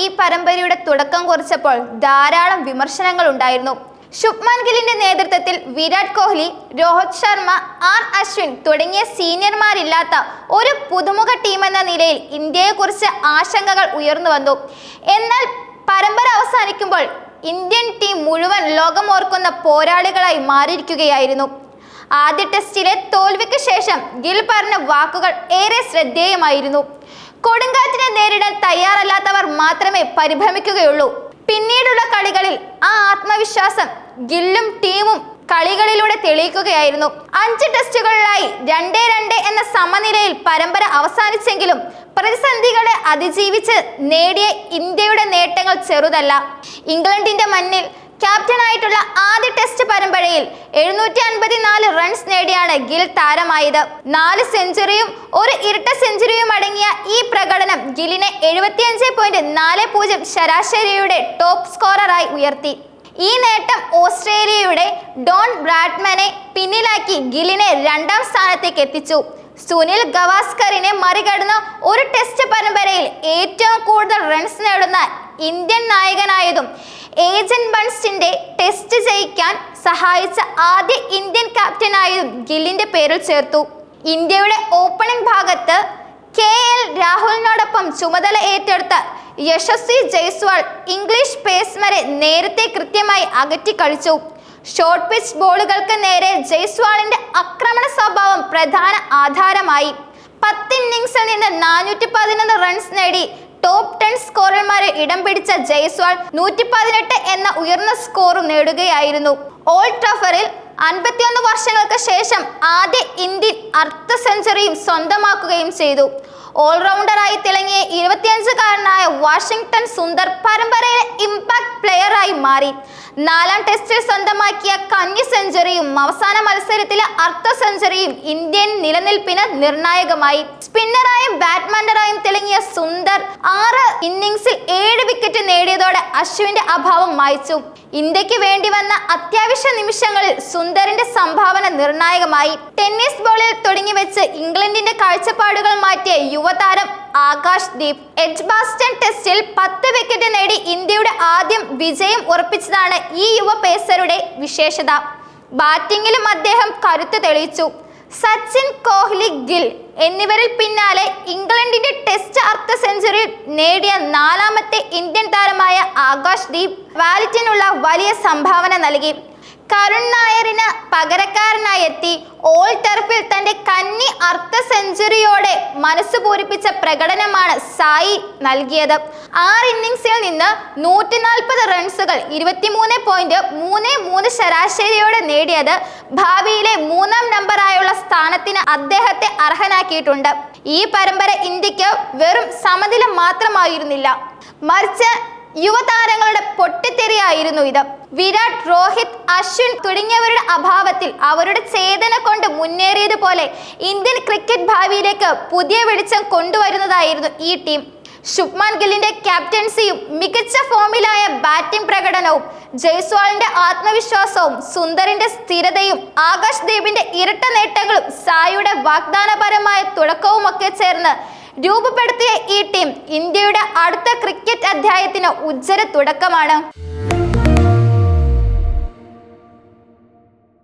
ഈ പരമ്പരയുടെ തുടക്കം കുറിച്ചപ്പോൾ ധാരാളം വിമർശനങ്ങൾ ഉണ്ടായിരുന്നു. ശുഭ്മാൻ ഗില്ലിന്റെ നേതൃത്വത്തിൽ വിരാട് കോഹ്ലി രോഹിത് ശർമ്മ ആർ അശ്വിൻ തുടങ്ങിയ സീനിയർമാരില്ലാത്ത ഒരു പുതുമുഖ ടീമെന്ന നിലയിൽ ഇന്ത്യയെക്കുറിച്ച് ആശങ്കകൾ ഉയർന്നു വന്നു. എന്നാൽ പരമ്പര അവസാനിക്കുമ്പോൾ ഇന്ത്യൻ ടീം മുഴുവൻ ലോകമോർക്കുന്ന പോരാളികളായി മാറിയിരിക്കുകയായിരുന്നു. ആദ്യ ടെസ്റ്റിലെ തോൽവിക്ക് ശേഷം ഗിൽ പറഞ്ഞ വാക്കുകൾ ഏറെ ശ്രദ്ധേയമായിരുന്നു. കൊടുങ്കാറ്റിനെ നേരിടാൻ തയ്യാറല്ലാത്തവർ മാത്രമേ പരിഭ്രമിക്കുകയുള്ളൂ. പിന്നീടുള്ള കളികളിൽ ആ ആത്മവിശ്വാസം ഗില്ലും ടീമും കളികളിലൂടെ തെളിയിക്കുകയായിരുന്നു. അഞ്ച് ടെസ്റ്റുകളിലായി രണ്ടേ രണ്ട് എന്ന സമനിലയിൽ പരമ്പര അവസാനിച്ചെങ്കിലും പ്രതിസന്ധികളെ അതിജീവിച്ച് നേടിയ ഇന്ത്യയുടെ നേട്ടങ്ങൾ ചെറുതല്ല. ഇംഗ്ലണ്ടിന്റെ മണ്ണിൽ ക്യാപ്റ്റനായിട്ടുള്ള ആദ്യ ടെസ്റ്റ് പരമ്പരയിൽ എഴുന്നൂറ്റി അൻപത്തിനാല് റൺസ് നേടിയാണ് ഗിൽ താരമായത്. നാല് സെഞ്ചുറിയും ഒരു ഇരട്ട സെഞ്ചുറിയും അടങ്ങിയ ഈ പ്രകടനം ഗിലിനെ എഴുപത്തിയഞ്ച് പോയിന്റ് നാല് പൂജ്യം ശരാശരിയുടെ ടോപ്പ് സ്കോററായി ഉയർത്തി. ഈ നേട്ടം ഓസ്ട്രേലിയയുടെ ഡോൺ ബ്രാഡ്മാനെ പിന്നിലാക്കി ഗിലിനെ രണ്ടാം സ്ഥാനത്തേക്ക് എത്തിച്ചു. സുനിൽ ഗവാസ്കറിനെ മറികടന്ന് ഒരു ടെസ്റ്റ് പരമ്പരയിൽ ഏറ്റവും കൂടുതൽ റൺസ് നേടുന്ന ഇന്ത്യൻ നായകനായതും ഏജന്റ് ബൺസ്റ്റിന്റെ ടെസ്റ്റ് ജയിക്കാൻ സഹായിച്ച ആദ്യ ഇന്ത്യൻ ക്യാപ്റ്റനായതും ഗില്ലിന്റെ പേരിൽ ചേർത്തു. ഇന്ത്യയുടെ ഓപ്പണിംഗ് ഭാഗത്ത് രാഹുലിനോടൊപ്പം ചുമതല ഏറ്റെടുത്ത യശസ്വി ജയ്സ്വാൾ ഇംഗ്ലീഷ് പേസ്മരെ നേരത്തെ കൃത്യമായി അകറ്റി കളിച്ചു. ഷോർട്ട് പിച്ച് ബോളുകൾക്ക് നേരെ ജയ്സ്വാളിന്റെ ആക്രമണ സ്വഭാവം പ്രധാന ആധാരമായി. പത്ത് ഇന്നിംഗ്സിൽ നിന്ന് നാനൂറ്റി പതിനൊന്ന് റൺസ് നേടി ടോപ്പ് ടെൻ സ്കോറർമാരെ ഇടം പിടിച്ച ജയ്സ്വാൾ നൂറ്റി പതിനെട്ട് എന്ന ഉയർന്ന സ്കോറും നേടുകയായിരുന്നു. ഓൾഡ് ട്രഫറിൽ അൻപത്തിയൊന്ന് വർഷങ്ങൾക്ക് ശേഷം ആദ്യ ഇന്ത്യൻ അർദ്ധ സെഞ്ചുറിയും സ്വന്തമാക്കുകയും ചെയ്തു. ഓൾറൗണ്ടറായി തിളങ്ങിയ ഇരുപത്തിയഞ്ചുകാരനായ വാഷിംഗ്ടൺ സുന്ദർ പരമ്പരയിലെ ഇമ്പാക്ട് പ്ലെയറായി മാറി. നാലാം ടെസ്റ്റിൽ സ്വന്തമാക്കിയ കന്നി സെഞ്ചുറിയും അവസാന മത്സരത്തിലെ അർത്ഥ സെഞ്ചുറിയും ഇന്ത്യൻ നിലനിൽപ്പിന് നിർണായകമായി. സ്പിന്നറായും ബാറ്റ്മാൻഡറായും തിളങ്ങിയ സുന്ദർ ആറ് ഇന്നിംഗ്സിൽ ഏഴ് വിക്കറ്റ് നേടിയതോടെ അശ്വിന്റെ അഭാവം മായ്ച്ചു. ഇന്ത്യയ്ക്ക് വേണ്ടി വന്ന അത്യാവശ്യ നിമിഷങ്ങളിൽ സുന്ദറിന്റെ സംഭാവന നിർണായകമായി. ടെന്നീസ് ബോളിൽ തുടങ്ങി ഇംഗ്ലണ്ടിന്റെ കാഴ്ചപ്പാടുകൾ മാറ്റിയ യുവതാരം ആകാശ് ദീപ് എഡ്ജ് ബാസ്റ്റൺ ടെസ്റ്റിൽ പത്ത് വിക്കറ്റ് നേടി ഇന്ത്യയുടെ ആദ്യം വിജയം ഉറപ്പിച്ചതാണ് ഈ യുവ പേസറുടെ വിശേഷത. ബാറ്റിംഗിലും അദ്ദേഹം കരുത്ത് തെളിയിച്ചു. സച്ചിൻ കോഹ്ലി ഗിൽ എന്നിവരിൽ പിന്നാലെ ഇംഗ്ലണ്ടിന്റെ ടെസ്റ്റ് അർദ്ധ സെഞ്ചുറി നേടിയ നാലാമത്തെ ഇന്ത്യൻ താരമായ ആകാശ് ദീപ് വാലറ്റിനുള്ള വലിയ സംഭാവന നൽകി. കരുൺ നായറിന് പകരക്കാരനായി എത്തി ഓൾ ടെർഫിൽ തന്റെ കന്നി അർത്ഥ സെഞ്ചുറിയോടെ മനസ്സ് പൂരിപ്പിച്ച പ്രകടനമാണ് സായി നൽകിയത്. ആറ് ഇന്നിംഗ്സിൽ നിന്ന് നൂറ്റി നാൽപ്പത് റൺസുകൾ ഇരുപത്തിമൂന്ന് പോയിന്റ് മൂന്ന് മൂന്ന് ശരാശരിയോടെ നേടിയത് ഭാവിയിലെ മൂന്നാം നമ്പറായുള്ള സ്ഥാനത്തിന് അദ്ദേഹത്തെ അർഹനാക്കിയിട്ടുണ്ട്. ഈ പരമ്പര ഇന്ത്യയ്ക്ക് വെറും സമനില മാത്രമായിരുന്നില്ല. മറിച്ച് യുവതാരങ്ങളുടെ പൊട്ടിത്തെറിയായിരുന്നു ഇത്. വിരാട് രോഹിത് അശ്വിൻ തുടങ്ങിയവരുടെ അഭാവത്തിൽ അവരുടെ ചേതന കൊണ്ട് മുന്നേറിയതുപോലെ ഇന്ത്യൻ ക്രിക്കറ്റ് ഭാവിയിലേക്ക് പുതിയ വെളിച്ചം കൊണ്ടുവരുന്നതായിരുന്നു ഈ ടീം. ശുഭ്മാൻ ഗില്ലിന്റെ ക്യാപ്റ്റൻസിയും മികച്ച ഫോമിലായ ബാറ്റിംഗ് പ്രകടനവും ജയ്സ്വാളിന്റെ ആത്മവിശ്വാസവും സുന്ദറിന്റെ സ്ഥിരതയും ആകാശ് ദീപിന്റെ ഇരട്ട നേട്ടങ്ങളും സായിയുടെ വാഗ്ദാനപരമായ തുടക്കവുമൊക്കെ ചേർന്ന് രൂപപ്പെടുത്തിയ ഈ ടീം ഇന്ത്യയുടെ അടുത്ത ക്രിക്കറ്റ് അധ്യായത്തിന് ഉജ്ജ്വല തുടക്കമാണ്.